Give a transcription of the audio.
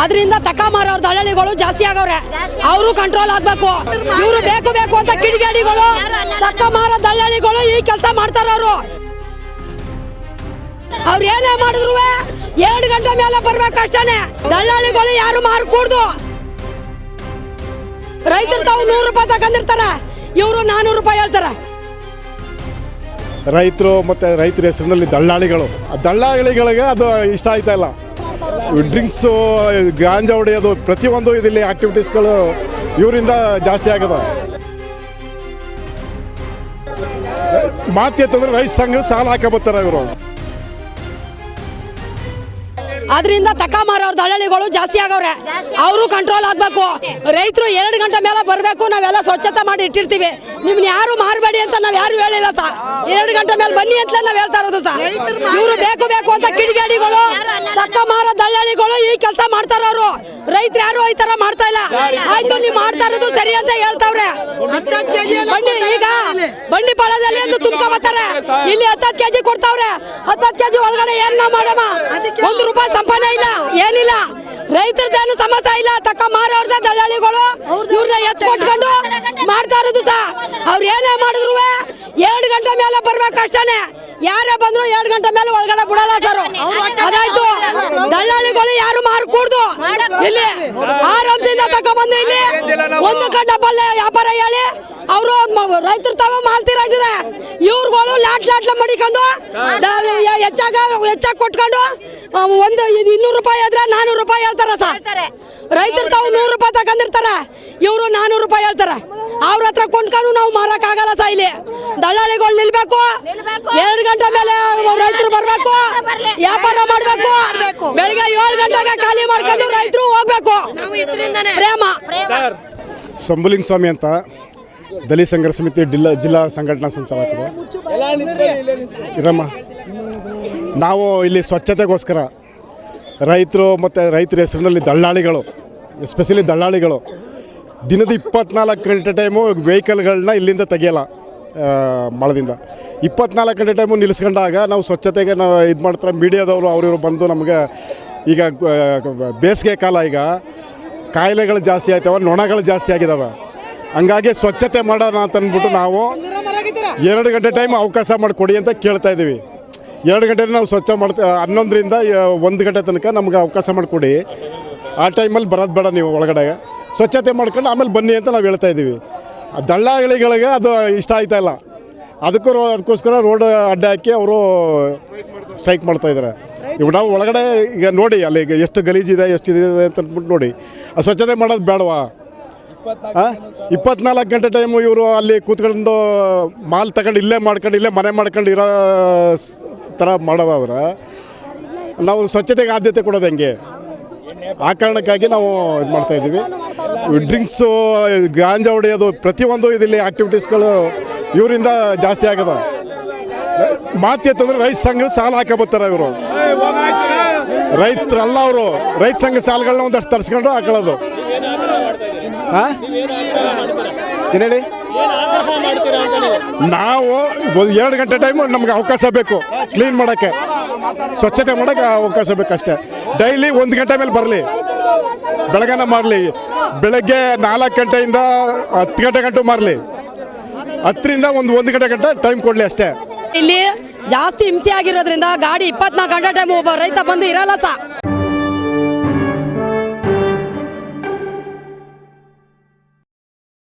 ಅದರಿಂದ ತಕ್ಕ ಮಾರೋರ್ ದಳ್ಳಾಳಿಗಳು ಜಾಸ್ತಿ ಆಗವ್ರೆ. ಅವರು ಕಂಟ್ರೋಲ್ ಆಗ್ಬೇಕು. ಇವರು ಬೇಕು ಬೇಕು ಅಂತ ಕಿಡಿಗೇಡಿಗಳು ತಕ್ಕ ಮಾರೋ ದಳ್ಳಾಳಿಗಳು ಈ ಕೆಲಸ ಮಾಡ್ತಾರ ಅವರು ಅವ್ರು ಏನೇ ಮಾಡಿದ್ರು ಎರಡು ಗಂಟೆ ಮೇಲೆ ಬರ್ಬೇಕಷ್ಟೇನೆ ದಳ್ಳಾಳಿಗಳು ಯಾರು ಮಾರ್ಕೂಡ್ದು ರೈತರು ತಾವು ನೂರು ರೂಪಾಯಿ ತಗೊಂಡಿರ್ತಾರೆ. ಇವರು ನಾನೂರು ರೂಪಾಯಿ ಹೇಳ್ತಾರೆ. ರೈತರು ಮತ್ತು ರೈತರ ಹೆಸರಿನಲ್ಲಿ ದಳ್ಳಾಳಿಗಳು. ಆ ದಳ್ಳಾಳಿಗಳಿಗೆ ಅದು ಇಷ್ಟ ಆಯ್ತಾ ಇಲ್ಲ. ಡ್ರಿಂಕ್ಸು ಗಾಂಜಾ ಹೊಡೆಯೋದು ಪ್ರತಿಯೊಂದು ಇದಿಲ್ಲಿ ಆಕ್ಟಿವಿಟೀಸ್ಗಳು ಇವರಿಂದ ಜಾಸ್ತಿ ಆಗದ. ಮಾತು ಎತ್ತಂದ್ರೆ ರೈಸ್ ಸಂಘ ಸಾಲ ಹಾಕಬತ್ತಾರ ಇವರು. ಅದರಿಂದ ತಕ್ಕ ಮಾರೋರ್ ದಳ್ಳಾಳಿಗಳು ಜಾಸ್ತಿ ಆಗವ್ರೆ. ಅವರು ಕಂಟ್ರೋಲ್ ಆಗ್ಬೇಕು. ರೈತರು ಎರಡು ಗಂಟೆ ಮೇಲೆ ಬರಬೇಕು ನಾವೆಲ್ಲ ಸ್ವಚ್ಛತೆ ಮಾಡಿ ಇಟ್ಟಿರ್ತೀವಿ. ನಿಮ್ನ ಯಾರು ಮಾರಬೇಡಿ ಅಂತ ನಾವ್ ಯಾರು ಹೇಳಿಲ್ಲ ಸರ್. ಎರಡು ಗಂಟೆ ಮೇಲೆ ಬನ್ನಿ ಅಂತ ನಾವ್ ಹೇಳ್ತಾ ಇರೋದು ಸರ್. ಇವರು ಬೇಕು ಬೇಕು ಅಂತ ಕಿಡಿಗೇಡಿಗಳು ತಕ್ಕ ಮಾರೋ ದಳ್ಳಾಳಿಗಳು ಈ ಕೆಲಸ ಮಾಡ್ತಾರ ಅವರು ರೈತರು ಯಾರು ಈ ತರ ಮಾಡ್ತಾ ಇಲ್ಲ. ಆಯ್ತು ನೀವು ಮಾಡ್ತಾ ಇರೋದು ಸರಿ ಅಂತ ಹೇಳ್ತಾವ್ರೆ. ಬಂಡಿ ಈಗ ಬಂಡಿ ಪಾಳದಲ್ಲಿ ಎಂದು ತುಂಬ್ಕೊ ಬರ್ತಾರೆ. ಇಲ್ಲಿ ಹತ್ತತ್ತು ಕೆಜಿ ಕೊಡ್ತಾವ್ರೆ. ಹತ್ತತ್ತು ಕೆಜಿ ಒಳಗಡೆ ಏನ್ ನಾವ್ ಮಾಡಮ್ಮ ಒಂದು ರೂಪಾಯಿ ಸಂಪಾದನೆ ಇಲ್ಲ ಏನಿಲ್ಲ. ರೈತರದೇನು ಸಮಸ್ಯೆ ಇಲ್ಲ. ತಕ್ಕ ಮಾರೋರ್ದ ದಳ್ಳಾಳಿಗಳು ಇವ್ರನ್ನ ಎತ್ಕೊಟ್ಕೊಂಡು ಮಾಡ್ತಾ ಇರೋದು ಸಹ ಅವ್ರು ಏನೇ ಮಾಡಿದ್ರು ಎರಡು ಗಂಟೆ ಮೇಲೆ ಬರ್ಬೇಕಷ್ಟೇನೆ ಯಾರೇ ಬಂದ್ರು ಎರಡು ಗಂಟೆ ಮೇಲೆ ಒಳಗಡೆ ಬಿಡಲ್ಲ ಸರ್ ಅದಾಯ್ತು. ದಳ್ಳಾಳಿಗಳು ಯಾರು ಮಾರ್ಕೂಡ್ದು? ಇಲ್ಲಿ ಆರಾಮ್ಸಿಂದ ಬಂದು ಇಲ್ಲಿ ಒಂದು ಗಂಟೆ ಬಲ್ಲೆ ವ್ಯಾಪಾರ ಹೇಳಿ ಅವರು ರೈತರು ತಾವ ಮಾಲ್ ತೀರಾಗಿದೆ ಇವ್ರುಗಳು ಲಾಟ್ ಲಾಟ್ಲ ಮಡಿಕೊಂಡು ಹೆಚ್ಚಾಗ ಹೆಚ್ಚಾಗಿ ಕೊಟ್ಕೊಂಡು ಒಂದು ಇನ್ನೂರು ರೂಪಾಯಿ ಆದ್ರೆ ನಾನೂರು ರೂಪಾಯಿ ಹೇಳ್ತಾರ ಸರ್. ರೈತರು ತಾವು ನೂರು ರೂಪಾಯಿ ತಗೊಂಡಿರ್ತಾರೆ. ಇವರು ನಾನೂರು ರೂಪಾಯಿ ಹೇಳ್ತಾರೆ. ಅವ್ರ ಹತ್ರ ಕೊಂಡ್ಕೊಂಡು ನಾವು ಮಾರಕ್ ಆಗಲ್ಲ ಸಾ ಇಲ್ಲಿ. ದಳ್ಳಾಳಿಗಳು ನಿಲ್ಬೇಕು. ಎರಡು ಗಂಟೆ ಮೇಲೆ ರೈತರು ಬರ್ಬೇಕು. ವ್ಯಾಪಾರ ಮಾಡ್ಬೇಕು. ಬೆಳಿಗ್ಗೆ ಏಳು ಗಂಟೆಗೆ ಖಾಲಿ ಮಾಡ್ಕೊಂಡು ರೈತರು ಹೋಗ್ಬೇಕು. ಪ್ರೇಮ. ಸಂಬುಲಿಂಗ್ ಸ್ವಾಮಿ ಅಂತ ದಲಿತ ಸಂಘರ್ಷ ಸಮಿತಿ ಜಿಲ್ಲಾ ಜಿಲ್ಲಾ ಸಂಘಟನಾ ಸಂಚಾಲಕರು ಇರಮ್ಮ. ನಾವು ಇಲ್ಲಿ ಸ್ವಚ್ಛತೆಗೋಸ್ಕರ ರೈತರು ಮತ್ತು ರೈತರ ಹೆಸರಿನಲ್ಲಿ ದಳ್ಳಾಳಿಗಳು ಎಸ್ಪೆಷಲಿ ದಳ್ಳಾಳಿಗಳು ದಿನದ ಇಪ್ಪತ್ನಾಲ್ಕು ಗಂಟೆ ಟೈಮು ವೆಹಿಕಲ್ಗಳನ್ನ ಇಲ್ಲಿಂದ ತೆಗೆಯಲ್ಲ ಮಳದಿಂದ. ಇಪ್ಪತ್ನಾಲ್ಕು ಗಂಟೆ ಟೈಮು ನಿಲ್ಲಿಸ್ಕೊಂಡಾಗ ನಾವು ಸ್ವಚ್ಛತೆಗೆ ನಾವು ಇದು ಮಾಡ್ತಾರೆ. ಮೀಡಿಯಾದವರು, ಅವರಿವರು ಬಂದು ನಮಗೆ ಈಗ ಬೇಸಿಗೆ ಕಾಲ ಈಗ, ಕಾಯಿಲೆಗಳು ಜಾಸ್ತಿ ಆಯ್ತವ, ನೊಣಗಳು ಜಾಸ್ತಿ ಆಗಿದಾವೆ. ಹಂಗಾಗಿ ಸ್ವಚ್ಛತೆ ಮಾಡೋಣ ಅಂತ ಅಂದ್ಬಿಟ್ಟು ನಾವು ಎರಡು ಗಂಟೆ ಟೈಮ್ ಅವಕಾಶ ಮಾಡಿಕೊಡಿ ಅಂತ ಕೇಳ್ತಾ ಇದ್ದೀವಿ. ಎರಡು ಗಂಟೆ ನಾವು ಸ್ವಚ್ಛ ಮಾಡ್ತಾ ಹನ್ನೊಂದರಿಂದ ಒಂದು ಗಂಟೆ ತನಕ ನಮ್ಗೆ ಅವಕಾಶ ಮಾಡಿಕೊಡಿ. ಆ ಟೈಮಲ್ಲಿ ಬರೋದು ಬೇಡ ನೀವು ಒಳಗಡೆ. ಸ್ವಚ್ಛತೆ ಮಾಡ್ಕೊಂಡು ಆಮೇಲೆ ಬನ್ನಿ ಅಂತ ನಾವು ಹೇಳ್ತಾ ಇದ್ದೀವಿ. ಆ ದಳ್ಳಾಳಿಗಳಿಗೆ ಅದು ಇಷ್ಟ ಆಯ್ತಾ ಇಲ್ಲ. ಅದಕ್ಕೂ ಅದಕ್ಕೋಸ್ಕರ ರೋಡ್ ಅಡ್ಡ ಹಾಕಿ ಅವರು ಸ್ಟ್ರೈಕ್ ಮಾಡ್ತಾ ಇದ್ದಾರೆ. ಇವಾಗ ನಾವು ಒಳಗಡೆ ಈಗ ನೋಡಿ ಅಲ್ಲಿ ಈಗ ಎಷ್ಟು ಗಲೀಜಿದೆ ಎಷ್ಟಿದೆ ಅಂತ ಅಂದ್ಬಿಟ್ಟು ನೋಡಿ. ಆ ಸ್ವಚ್ಛತೆ ಮಾಡೋದು ಬೇಡವಾ? ಇಪ್ಪತ್ನಾಲ್ಕು ಗಂಟೆ ಟೈಮು ಇವರು ಅಲ್ಲಿ ಕೂತ್ಕೊಂಡು ಮಾಲ್ ತಗೊಂಡು ಇಲ್ಲೇ ಮಾಡ್ಕೊಂಡು ಇಲ್ಲೇ ಮನೆ ಮಾಡ್ಕೊಂಡು ಇರೋ ಥರ ಮಾಡೋದಾದ್ರೆ ನಾವು ಸ್ವಚ್ಛತೆಗೆ ಆದ್ಯತೆ ಕೊಡೋದು ಹೆಂಗೆ? ಆ ಕಾರಣಕ್ಕಾಗಿ ನಾವು ಇದು ಮಾಡ್ತಾ ಇದ್ದೀವಿ. ಡ್ರಿಂಕ್ಸು ಗಾಂಜಾ ಹೊಡೆಯೋದು ಪ್ರತಿಯೊಂದು ಇದಿಲ್ಲಿ ಆ್ಯಕ್ಟಿವಿಟೀಸ್ಗಳು ಇವರಿಂದ ಜಾಸ್ತಿ ಆಗದ. ಮಾತು ಎತ್ತಂದ್ರೆ ರೈತ ಸಂಘ ಸಾಲ ಹಾಕಬತ್ತಾರ ಇವರು. ರೈತರಲ್ಲ ಅವರು. ರೈತ ಸಂಘ ಸಾಲಗಳನ್ನ ಒಂದಷ್ಟು ತರಿಸ್ಕೊಂಡು ಹಾಕೊಳ್ಳೋದು. ಹಾಂ? ಏನು ಹೇಳಿ. ನಾವು ಒಂದು ಎರಡು ಗಂಟೆ ಟೈಮು ನಮ್ಗೆ ಅವಕಾಶ ಬೇಕು ಕ್ಲೀನ್ ಮಾಡೋಕ್ಕೆ. ಸ್ವಚ್ಛತೆ ಮಾಡೋಕ್ಕೆ ಅವಕಾಶ ಬೇಕು ಅಷ್ಟೇ. ಡೈಲಿ ಒಂದು ಗಂಟೆ ಮೇಲೆ ಬರಲಿ. ಬೆಳಗನ ಮಾಡಲಿ. ಬೆಳಗ್ಗೆ ನಾಲ್ಕು ಗಂಟೆಯಿಂದ ಹತ್ತು ಗಂಟೆ ಗಂಟು ಮಾರಲಿ ಹತ್ತರಿಂದ ಒಂದು ಒಂದು ಗಂಟೆ ಗಂಟೆ ಟೈಮ್ ಕೊಡಲಿ ಅಷ್ಟೇ. ಇಲ್ಲಿ ಜಾಸ್ತಿ ಹಿಂಸೆ ಆಗಿರೋದ್ರಿಂದ ಗಾಡಿ ಇಪ್ಪತ್ನಾಲ್ಕು ಗಂಟೆ ಟೈಮ್ ಒಬ್ಬ ರೈತ ಬಂದು ಇರಲ್ಲ ಸಾ.